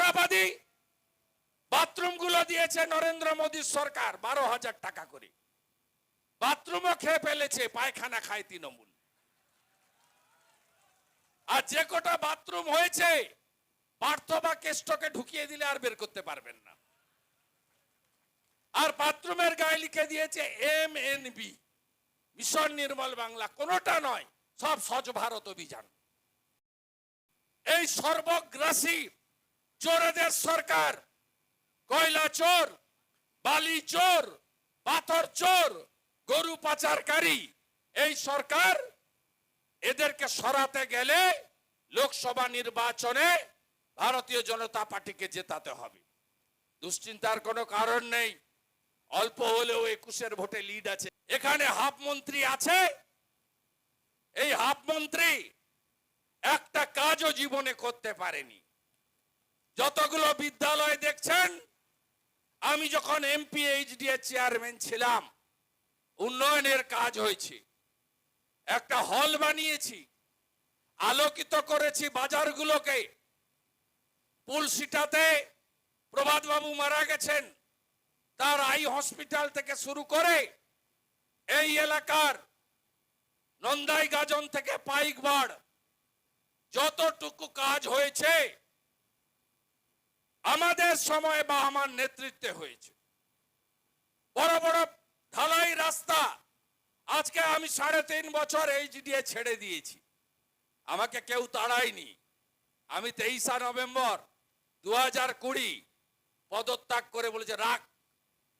মিথ্যাবাদী বাথরুমগুলো দিয়েছে নরেন্দ্র মোদীর সরকার বারো হাজার টাকা করে। বাথরুমও খেয়ে ফেলেছে, পায়খানা খায় তৃণমূল। আর যে কটা বাথরুম হয়েছে পার্থ বা কেষ্টকে ঢুকিয়ে দিলে আর বের করতে পারবেন না। আর বাথরুমের গায়ে লিখে দিয়েছে M N B, mission Nirmal Bangla. কোনোটা নয়, সব স্বচ্ছ ভারত অভিযান। এই সর্বগ্রাসী চোরেদের সরকার। কয়লা চোর, বালি চোর, পাথর চোর, গরু পাচারকারী। এই সরকার এদেরকে সরাতে গেলে লোকসভা নির্বাচনে ভারতীয় জনতা পার্টিকে জেতাতে হবে। দুশ্চিন্তার কোনো কারণ নেই। অল্প হলেও একুশের ভোটে লিড আছে। এখানে হাফ মন্ত্রী আছে। এই হাফ মন্ত্রী একটা কাজও জীবনে করতে পারেনি। যতগুলো বিদ্যালয় দেখছেন, আমি যখন এমপি এইচডিএ চেয়ারম্যান ছিলাম, উন্নয়নের কাজ হয়েছে। একটা হল বানিয়েছি, আলোকিত করেছি বাজারগুলোকে। পুলসিটাতে প্রভাত বাবু মারা গেছেন, তার আই হসপিটাল থেকে শুরু করে এই এলাকার নন্দাই গাজন থেকে পাইকবাড় যতটুকু কাজ হয়েছে আমাদের সময় বা আমার নেতৃত্বে হয়েছে। বড় বড় ঢালাই রাস্তা আজকে আমি সাড়ে তিন বছর এইচডিএ ছেড়ে দিয়েছি। আমাকে কেউ তাড়ায়নি। আমি তেইশা নভেম্বর দু হাজার কুড়ি পদত্যাগ করে বলেছে, রাখ,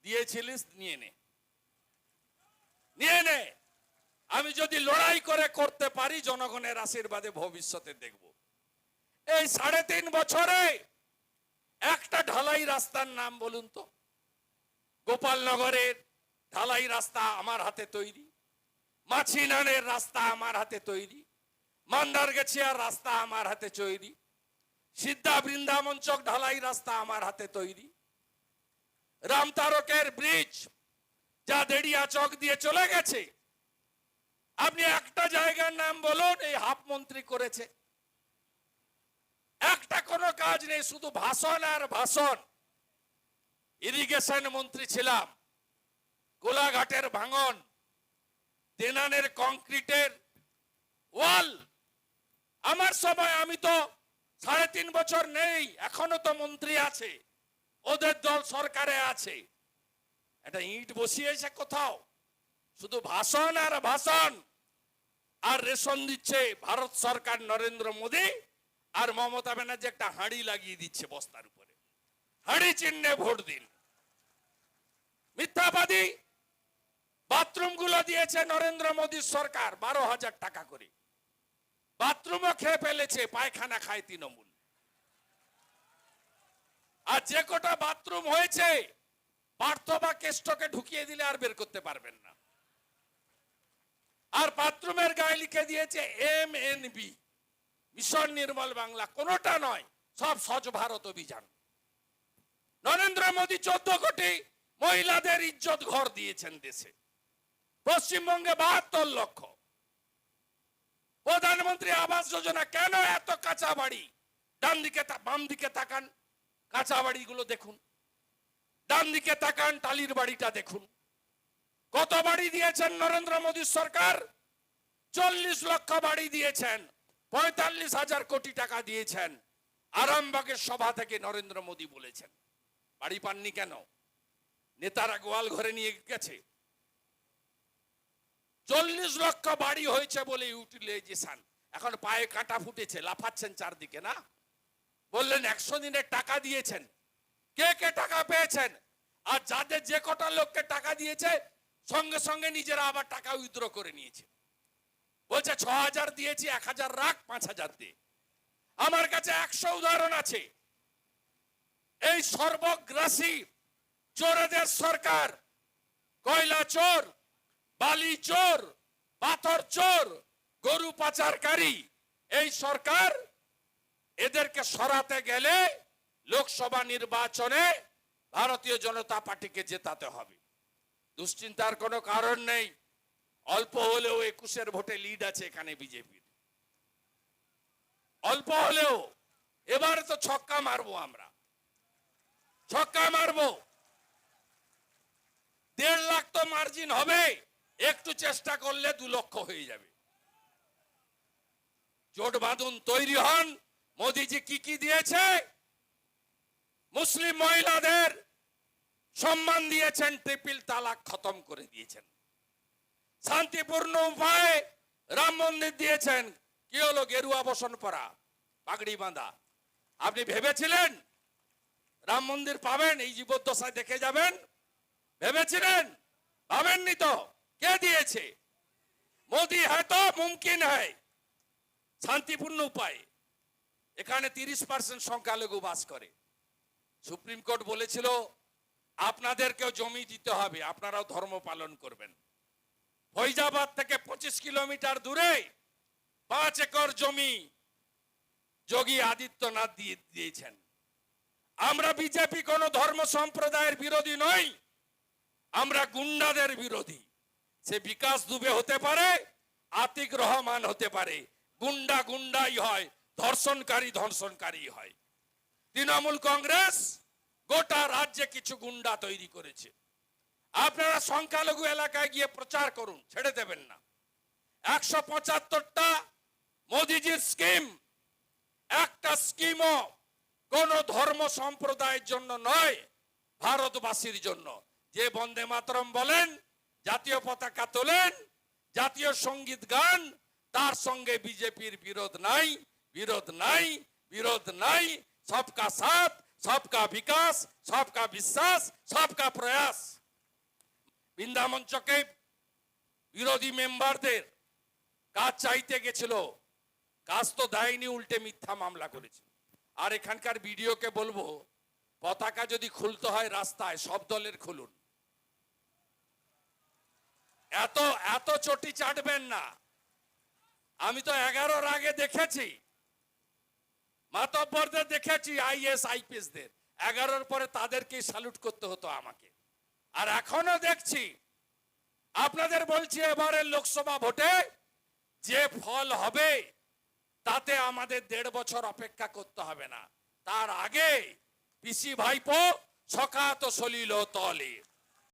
দিয়েছিলিস, নিয়ে নে। নিয়ে নে। আমি যদি লড়াই করে করতে পারি, জনগণের আশীর্বাদে ভবিষ্যতে দেখব। এই সাড়ে তিন বছরে একটা ঢালাই রাস্তার নাম বলুন তো। গোপালনগরের ঢালাই রাস্তা আমার হাতে তৈরি। মাছিনানের রাস্তা আমার হাতে তৈরি। মান্দারগেছিয়ার রাস্তা আমার হাতে তৈরি। সিদ্ধা বৃন্দাবন চক ঢালাই রাস্তা আমার হাতে তৈরি। রামতারকের ব্রিজ যা দেড়িয়া চক দিয়ে চলে গেছে। আপনি একটা জায়গার নাম বলুন, এই হাফ মন্ত্রী করেছে। একটা কোনো কাজ নেই, শুধু ভাষণ আর ভাষণ। ইরিগেশন মন্ত্রী ছিলাম। গোলাঘাটের ভাঙন তেনানের কংক্রিটের ওয়াল। আমার সময় আমি তো সাড়ে তিন বছর নেই, এখনও তো মন্ত্রী আছে, ওদের দল সরকারে আছে। একটা ইট বসিয়েছে কোথাও, শুধু ভাষণ আর ভাষণ। আর রেশন দিচ্ছে ভারত সরকার নরেন্দ্র মোদী। আর মমতা ব্যানার্জি একটা হাঁড়ি লাগিয়ে দিচ্ছে বস্তার উপরে। হাঁড়ি চিহ্নে ভোট দিন। মিথ্যাবাদী বাথরুমগুলো দিয়েছে নরেন্দ্র মোদীর সরকার বারো হাজার টাকা করে। বাথরুমও খেয়ে ফেলেছে, পায়খানা খায় তৃণমূল। আর যে কটা বাথরুম হয়েছে পার্থ বা কেষ্টকে ঢুকিয়ে দিলে আর বের করতে পারবেন না। আর বাথরুমের গায়ে লিখে দিয়েছে M N B. Mission Nirmal Bangla, কোনোটা নয়, সব স্বচ্ছ ভারত অভিযান। নরেন্দ্র মোদী চোদ্দ কোটি মহিলাদের ইজ্জত ঘর দিয়েছেন দেশে। পশ্চিমবঙ্গে বাহাত্তর লক্ষ। প্রধানমন্ত্রী আবাস যোজনা কেন এত কাঁচা বাড়ি ডান দিকে বাম দিকে তাকান কাঁচা বাড়িগুলো দেখুন। ডান দিকে তাকান, টালির বাড়িটা দেখুন। কত বাড়ি দিয়েছেন নরেন্দ্র মোদী সরকার? চল্লিশ লক্ষ বাড়ি দিয়েছেন। পঁয়তাল্লিশ হাজার কোটি টাকা দিয়েছেন। আরামবাগের সভা থেকে নরেন্দ্র মোদী বলেছেন। বাড়ি পাননি কেন? নেতারা গোয়াল ঘরে নিয়ে গেছে। চল্লিশ লক্ষ বাড়ি হয়েছে বলে ইউটিলাইজেশন এখন পায়ে কাটা ফুটেছে, লাফাচ্ছেন চারদিকে, না? বললেন, একশো দিনের টাকা দিয়েছেন। কে কে টাকা পেয়েছেন? আর যাদের যে কটা লোককে টাকা দিয়েছে, সঙ্গে সঙ্গে নিজেরা আবার টাকা উইথড্র করে নিয়েছে। বলছে ছ হাজার দিয়েছি এক হাজার রাখ পাঁচ হাজার দে। আমার কাছে একশো উদাহরণ আছে। এই সর্বগ্রাসী চোরেদের সরকার, কয়লা চোর, বালি চোর, পাথর চোর, গরু পাচারকারী, এই সরকার এদেরকে সরাতে গেলে লোকসভা নির্বাচনে ভারতীয় জনতা পার্টিকে জেতাতে হবে। দুশ্চিন্তার কোনো কারণ নেই। অল্প হলেও একুশের ভোটে লিড আছে এখানে বিজেপির। অল্প হলেও, এবারে তো ছক্কা মারবো আমরা। ছক্কা মারবো। দেড় লাখ তো মার্জিন হবে, একটু চেষ্টা করলে দু লক্ষ হয়ে যাবে। জোট বাঁধুন তৈরি হন, মোদিজি কি কি দিয়েছে? মুসলিম মহিলাদের সম্মান দিয়েছেন ট্রিপল তালাক খতম করে দিয়েছেন। শান্তিপূর্ণ উপায়ে রাম মন্দির দিয়েছেন। কি হলো? গেরুয়া বসন পরা, পাগড়ি বাঁধা। আপনি ভেবেছিলেন রাম মন্দির পাবেন? এই জীবদ্দশায় দেখে যাবেন? ভেবেছিলেন? ভাবেননি তো। কে দিয়েছে? মোদি হ্যাঁ তো, মুমকিন হয় শান্তিপূর্ণ উপায়ে। এখানে তিরিশ পার্সেন্ট সংখ্যালঘু বাস করে। সুপ্রিম কোর্ট বলেছিল, আপনাদেরকেও জমি দিতে হবে, আপনারাও ধর্ম পালন করবেন। ফৈজাবাদ থেকে পঁচিশ কিলোমিটার দূরে পাঁচ একর জমি যোগী আদিত্যনাথ দিয়ে দিয়েছেন। আমরা বিজেপি কোন ধর্ম সম্প্রদায়ের বিরোধী নই, আমরা গুন্ডাদের বিরোধী। সে বিকাশ দুবে হতে পারে, আতিক রহমান হতে পারে। গুন্ডা গুন্ডাই হয়, ধর্ষণকারী ধর্ষণকারী হয়। তৃণমূল কংগ্রেস গোটা রাজ্যে কিছু গুন্ডা তৈরি করেছে। আপনারা সংখ্যালঘু এলাকায় গিয়ে প্রচার করুন, ছেড়ে দেবেন না। একশো পঁচাত্তরটা মোদিজির স্কিম, একটা স্কিমও কোন ধর্ম সম্প্রদায়ের জন্য নয়, ভারতবাসীর জন্য। যে বন্দে মাতরম বলেন, জাতীয় পতাকা তোলেন, জাতীয় সংগীত গান, তার সঙ্গে বিজেপির বিরোধ নাই বিরোধ নাই বিরোধ নাই, সবকা সাথ, সবকা বিকাশ, সবকা বিশ্বাস, সবকা প্রয়াস। বৃন্দামঞ্চকে বিরোধী মেম্বারদের কাজ চাইতে গেছিল। কাজ তো দেয়নি, উল্টে মিথ্যা মামলা করেছে আর এখানকার ভিডিওকে বলব, পতাকা যদি খুলতে হয় রাস্তায়, সব দলের খুলুন। এত এত চটি চাটবেন না। আমি তো এগারোর আগে দেখেছি। মাতব্বরদের দেখেছি, আইএস আইপিএস দের এগারোর পরে তাদেরকে স্যালুট করতে হতো আমাকে। আর এখনও দেখছি, আপনাদের বলছি এবারের লোকসভা ভোটে যে ফল হবে, তাতে আমাদের দেড় বছর অপেক্ষা করতে হবে না। তার আগে পিসি ভাইপো সকাত সলিল তলে